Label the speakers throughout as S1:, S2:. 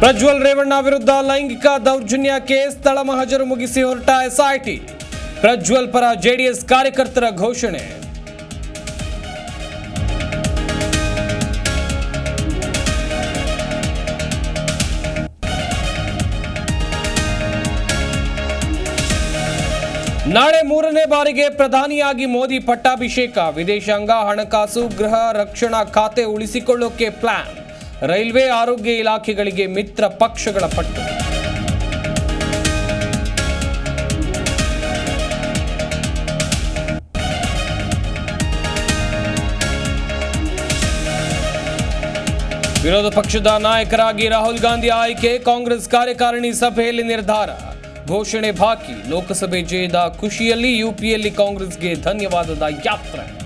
S1: ಪ್ರಜ್ವಲ್ ರೇವಣ್ಣ ವಿರುದ್ಧ ಲೈಂಗಿಕ ದೌರ್ಜನ್ಯ ಕೇಸ್ ಸ್ಥಳ ಮಹಜರು ಮುಗಿಸಿ ಹೊರಟ ಎಸ್ಐಟಿ ಪ್ರಜ್ವಲ್ ಪರ ಜೆಡಿಎಸ್ ಕಾರ್ಯಕರ್ತರ ಘೋಷಣೆ ನಾಳೆ ಮೂರನೇ ಬಾರಿಗೆ ಪ್ರಧಾನಿಯಾಗಿ ಮೋದಿ ಪಟ್ಟಾಭಿಷೇಕ ವಿದೇಶಾಂಗ ಹಣಕಾಸು ಗೃಹ ರಕ್ಷಣಾ ಖಾತೆ ಉಳಿಸಿಕೊಳ್ಳೋಕೆ ಪ್ಲಾನ್ ರೈಲ್ವೆ ಆರೋಗ್ಯ ಇಲಾಖೆಗಳಿಗೆ ಮಿತ್ರ ಪಕ್ಷಗಳ ಪಟ್ಟು. ವಿರೋಧ ಪಕ್ಷದ ನಾಯಕರಾಗಿ ರಾಹುಲ್ ಗಾಂಧಿ ಆಯ್ಕೆ, ಕಾಂಗ್ರೆಸ್ ಕಾರ್ಯಕಾರಿಣಿ ಸಭೆಯಲ್ಲಿ ನಿರ್ಧಾರ. ಘೋಷಣೆ ಬಾಕಿ, ಲೋಕಸಭೆ ಜಯದ ಖುಷಿಯಲ್ಲಿ ಯುಪಿಯಲ್ಲಿ ಕಾಂಗ್ರೆಸ್ಗೆ ಧನ್ಯವಾದದ ಯಾತ್ರೆ.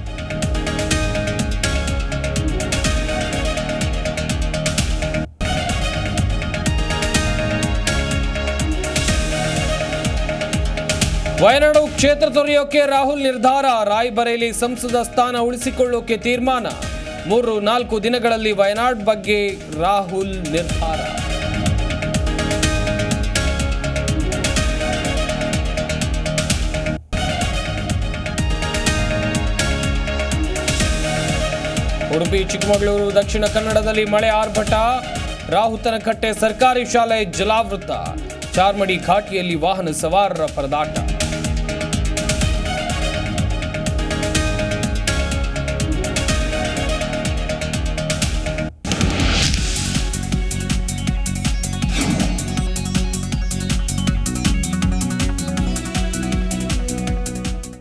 S1: ವಯನಾಡು ಕ್ಷೇತ್ರ ತೊರೆಯೋಕೆ ರಾಹುಲ್ ನಿರ್ಧಾರ, ರಾಯ್ಬರೇಲಿ ಸಂಸದ ಸ್ಥಾನ ಉಳಿಸಿಕೊಳ್ಳೋಕೆ ತೀರ್ಮಾನ. ಮೂರು, ನಾಲ್ಕು ದಿನಗಳಲ್ಲಿ ವಯನಾಡ್ ಬಗ್ಗೆ ರಾಹುಲ್ ನಿರ್ಧಾರ. ಉಡುಪಿ, ಚಿಕ್ಕಮಗಳೂರು, ದಕ್ಷಿಣ ಕನ್ನಡದಲ್ಲಿ ಮಳೆ ಆರ್ಭಟ. ರಾಹುತನಕಟ್ಟೆ ಸರ್ಕಾರಿ ಶಾಲೆ ಜಲಾವೃತ. ಚಾರ್ಮಡಿ ಘಾಟಿಯಲ್ಲಿ ವಾಹನ ಸವಾರರ ಪರದಾಟ.